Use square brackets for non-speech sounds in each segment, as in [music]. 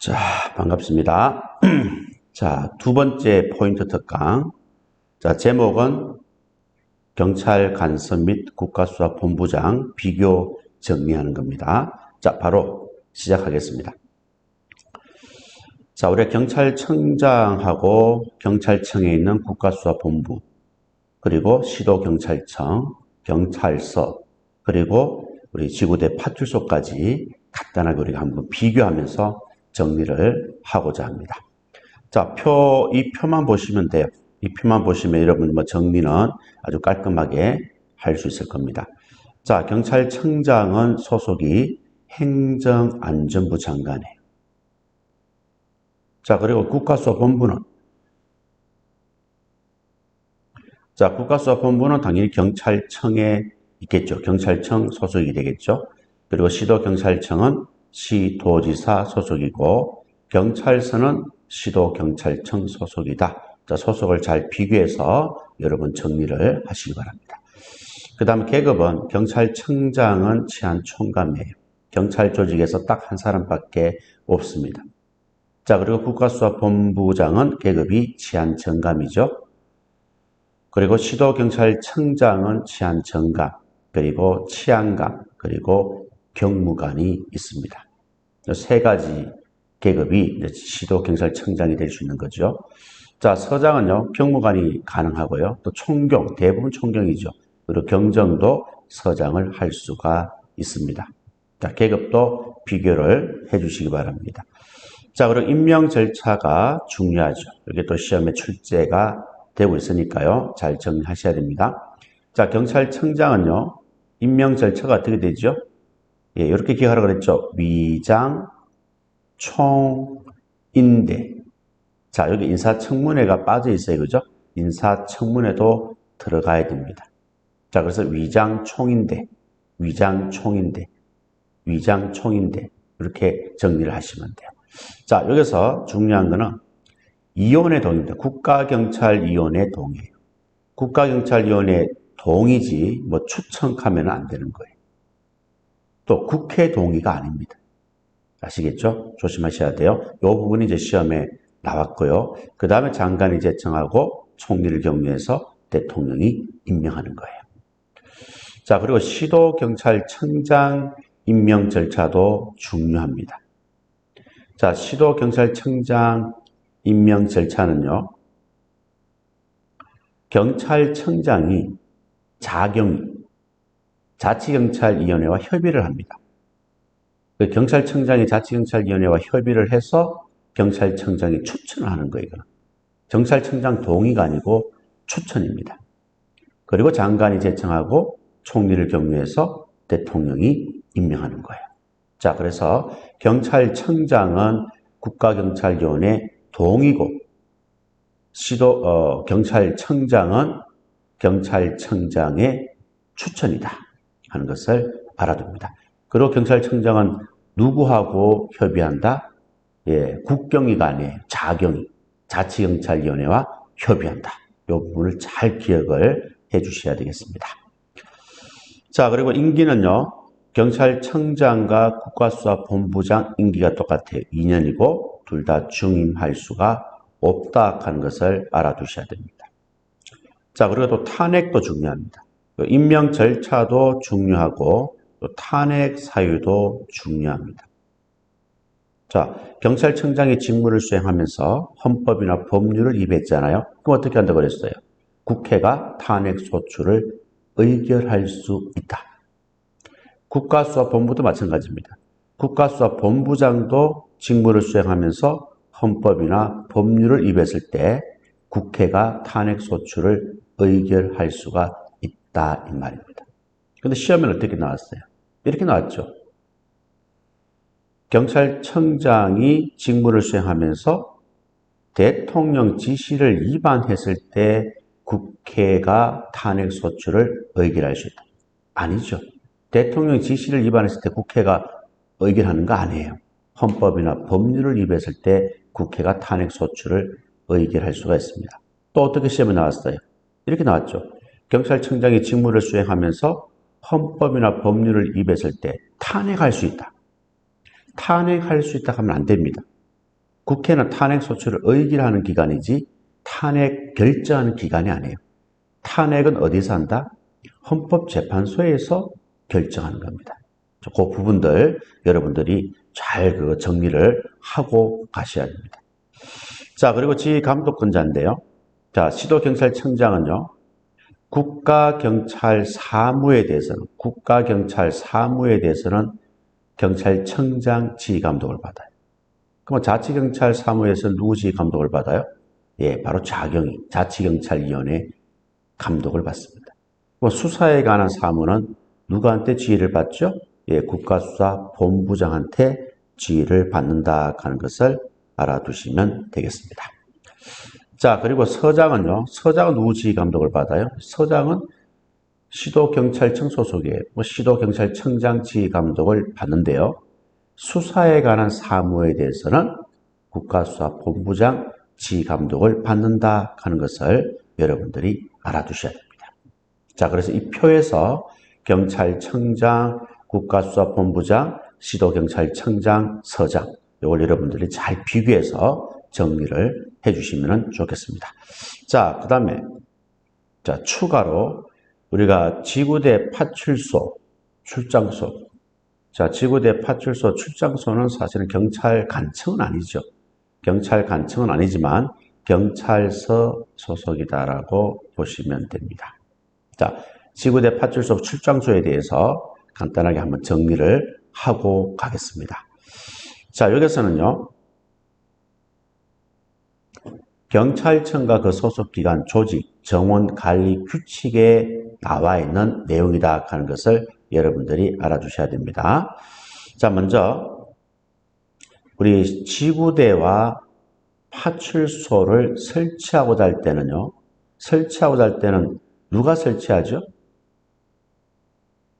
자, 반갑습니다. [clears throat] 자, 두 번째 포인트 특강. 자, 제목은 경찰 간섭 및 국가수사본부장 비교 정리하는 겁니다. 자, 바로 시작하겠습니다. 자, 우리 경찰청장하고 경찰청에 있는 국가수사본부, 그리고 시도경찰청, 경찰서, 그리고 우리 지구대 파출소까지 간단하게 우리가 한번 비교하면서 정리를 하고자 합니다. 자, 표, 이 표만 보시면 돼요. 이 표만 보시면 여러분 뭐 정리는 아주 깔끔하게 할 수 있을 겁니다. 자, 경찰청장은 소속이 행정안전부 장관이에요. 자, 그리고 국가수사본부는 자, 국가수사본부는 당연히 경찰청에 있겠죠. 경찰청 소속이 되겠죠. 그리고 시도경찰청은 시도지사 소속이고 경찰서는 시도경찰청 소속이다. 자, 소속을 잘 비교해서 여러분 정리를 하시기 바랍니다. 그 다음 계급은 경찰청장은 치안 총감이에요. 경찰 조직에서 딱 한 사람밖에 없습니다. 자, 그리고 국가수사본부장은 계급이 치안정감이죠. 그리고 시도경찰청장은 치안정감, 그리고 치안감, 그리고 경무관이 있습니다. 세 가지 계급이 시도 경찰청장이 될 수 있는 거죠. 자, 서장은요, 경무관이 가능하고요. 또 총경, 대부분 총경이죠. 그리고 경정도 서장을 할 수가 있습니다. 자, 계급도 비교를 해 주시기 바랍니다. 자, 그리고 임명 절차가 중요하죠. 이게 또 시험에 출제가 되고 있으니까요. 잘 정리하셔야 됩니다. 자, 경찰청장은요, 임명 절차가 어떻게 되죠? 예, 이렇게 기억하라고 그랬죠. 위장, 총, 인대. 자, 여기 인사청문회가 빠져 있어요. 그죠? 인사청문회도 들어가야 됩니다. 자, 그래서 위장, 총인대, 위장, 총인대, 위장, 총인대. 이렇게 정리를 하시면 돼요. 자, 여기서 중요한 거는 이혼의 동입니다. 국가경찰위원회 동이에요. 국가경찰위원회 동이지 뭐 추천하면 안 되는 거예요. 또 국회 동의가 아닙니다. 아시겠죠? 조심하셔야 돼요. 이 부분이 이제 시험에 나왔고요. 그 다음에 장관이 제청하고 총리를 격려해서 대통령이 임명하는 거예요. 자, 그리고 시도경찰청장 임명 절차도 중요합니다. 자, 시도경찰청장 임명 절차는요, 경찰청장이 자경위, 자치경찰위원회와 협의를 합니다. 그 경찰청장이 자치경찰위원회와 협의를 해서 경찰청장이 추천을 하는 거예요. 경찰청장 동의가 아니고 추천입니다. 그리고 장관이 제청하고 총리를 격려해서 대통령이 임명하는 거예요. 자, 그래서 경찰청장은 국가경찰위원회 동의고 시도 어, 경찰청장은 경찰청장의 추천이다 하는 것을 알아둡니다. 그리고 경찰청장은 누구하고 협의한다? 예, 국경위가 아니에요. 자경위, 자치경찰위원회와 협의한다. 이 부분을 잘 기억을 해 주셔야 되겠습니다. 자, 그리고 임기는요, 경찰청장과 국가수사본부장 임기가 똑같아요. 2년이고, 둘 다 중임할 수가 없다 하는 것을 알아두셔야 됩니다. 자, 그리고 또 탄핵도 중요합니다. 임명 절차도 중요하고, 또 탄핵 사유도 중요합니다. 자, 경찰청장이 직무를 수행하면서 헌법이나 법률을 위배했잖아요. 그럼 어떻게 한다고 그랬어요? 국회가 탄핵 소추를 의결할 수 있다. 국가수사본부도 마찬가지입니다. 국가수사본부장도 직무를 수행하면서 헌법이나 법률을 위배했을 때 국회가 탄핵 소추를 의결할 수가 있다 이 말입니다. 근데 시험에는 어떻게 나왔어요? 이렇게 나왔죠. 경찰청장이 직무를 수행하면서 대통령 지시를 위반했을 때 국회가 탄핵 소추를 의결할 수 있다. 아니죠. 대통령 지시를 위반했을 때 국회가 의결하는 거 아니에요. 헌법이나 법률을 위반했을 때 국회가 탄핵 소추를 의결할 수가 있습니다. 또 어떻게 시험에 나왔어요? 이렇게 나왔죠. 경찰청장이 직무를 수행하면서 헌법이나 법률을 위반했을 때 탄핵할 수 있다. 탄핵할 수 있다 하면 안 됩니다. 국회는 탄핵 소추를 의결하는 기관이지 탄핵 결정하는 기관이 아니에요. 탄핵은 어디서 한다? 헌법재판소에서 결정하는 겁니다. 그 부분들 여러분들이 잘 그 정리를 하고 가셔야 됩니다. 자, 그리고 지감독권자인데요. 자, 시도경찰청장은요. 국가경찰 사무에 대해서는 국가경찰 사무에 대해서는 경찰청장 지휘감독을 받아요. 그럼 자치경찰 사무에서 누구 지휘감독을 받아요? 예, 바로 자경위 자치경찰위원회 감독을 받습니다. 뭐 수사에 관한 사무는 누구한테 지휘를 받죠? 예, 국가수사본부장한테 지휘를 받는다 하는 것을 알아두시면 되겠습니다. 자, 그리고 서장은요. 서장은 지휘 감독을 받아요? 서장은 시도경찰청 소속의 뭐 시도경찰청장 지휘 감독을 받는데요. 수사에 관한 사무에 대해서는 국가수사본부장 지휘 감독을 받는다 하는 것을 여러분들이 알아두셔야 됩니다. 자, 그래서 이 표에서 경찰청장, 국가수사본부장, 시도경찰청장, 서장 이걸 여러분들이 잘 비교해서 정리를 해주시면 좋겠습니다. 자, 그 다음에 자 추가로 우리가 지구대 파출소 출장소 자 지구대 파출소 출장소는 사실은 경찰 간청은 아니죠. 경찰 간청은 아니지만 경찰서 소속이다라고 보시면 됩니다. 자, 지구대 파출소 출장소에 대해서 간단하게 한번 정리를 하고 가겠습니다. 자, 여기서는요. 경찰청과 그 소속기관 조직, 정원 관리 규칙에 나와 있는 내용이다 하는 것을 여러분들이 알아주셔야 됩니다. 자, 먼저 우리 지구대와 파출소를 설치하고자 할 때는요. 설치하고자 할 때는 누가 설치하죠?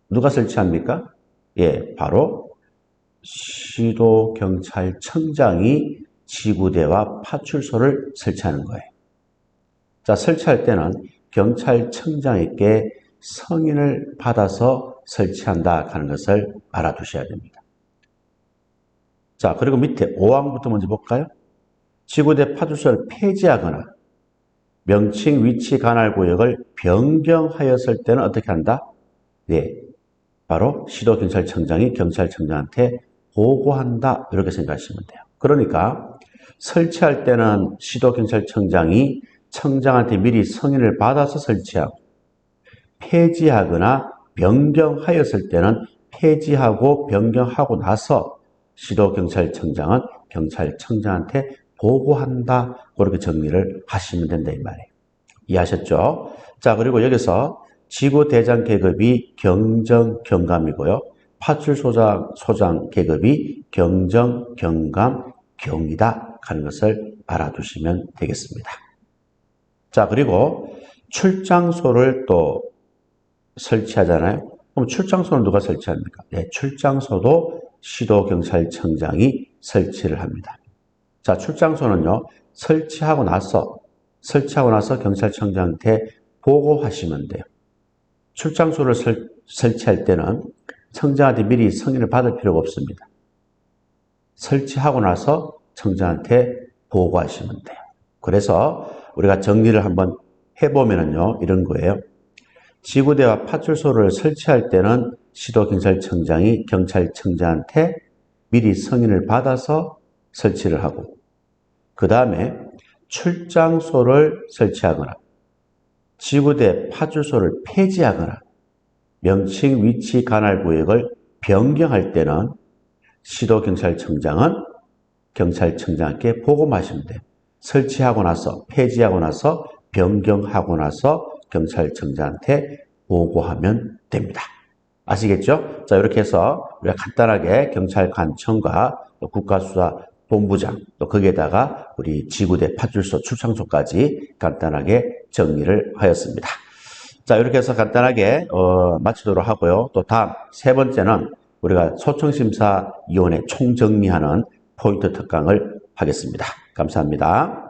누가 설치합니까? 예, 바로 시도경찰청장이 지구대와 파출소를 설치하는 거예요. 자, 설치할 때는 경찰청장에게 성인을 받아서 설치한다 하는 것을 알아두셔야 됩니다. 자, 그리고 밑에 5항부터 먼저 볼까요? 지구대 파출소를 폐지하거나 명칭 위치 관할 구역을 변경하였을 때는 어떻게 한다? 네. 바로 시도경찰청장이 경찰청장한테 보고한다. 이렇게 생각하시면 돼요. 그러니까 설치할 때는 시도경찰청장이 청장한테 미리 승인을 받아서 설치하고 폐지하거나 변경하였을 때는 폐지하고 변경하고 나서 시도경찰청장은 경찰청장한테 보고한다. 그렇게 정리를 하시면 된다. 이 말이에요. 이해하셨죠? 자, 그리고 여기서 지구대장 계급이 경정, 경감이고요. 파출소장, 소장 계급이 경정, 경감, 경이다 하는 것을 알아두시면 되겠습니다. 자, 그리고 출장소를 또 설치하잖아요. 그럼 출장소는 누가 설치합니까? 네, 출장소도 시도경찰청장이 설치를 합니다. 자, 출장소는요, 설치하고 나서, 설치하고 나서 경찰청장한테 보고하시면 돼요. 출장소를 설, 설치할 때는 청장한테 미리 승인을 받을 필요가 없습니다. 설치하고 나서 청장한테 보고하시면 돼요. 그래서 우리가 정리를 한번 해보면요 이런 거예요. 지구대와 파출소를 설치할 때는 시도경찰청장이 경찰청장한테 미리 승인을 받아서 설치를 하고 그 다음에 출장소를 설치하거나 지구대 파출소를 폐지하거나 명칭 위치 관할 구역을 변경할 때는 시도경찰청장은 경찰청장께 보고하시면 돼요. 설치하고 나서 폐지하고 나서 변경하고 나서 경찰청장한테 보고하면 됩니다. 아시겠죠? 자 이렇게 해서 우리가 간단하게 경찰관청과 국가수사본부장 또 거기에다가 우리 지구대 파출소 출장소까지 간단하게 정리를 하였습니다. 자 이렇게 해서 간단하게 어, 마치도록 하고요. 또 다음 세 번째는 우리가 소청심사위원회 총정리하는 포인트 특강을 하겠습니다. 감사합니다.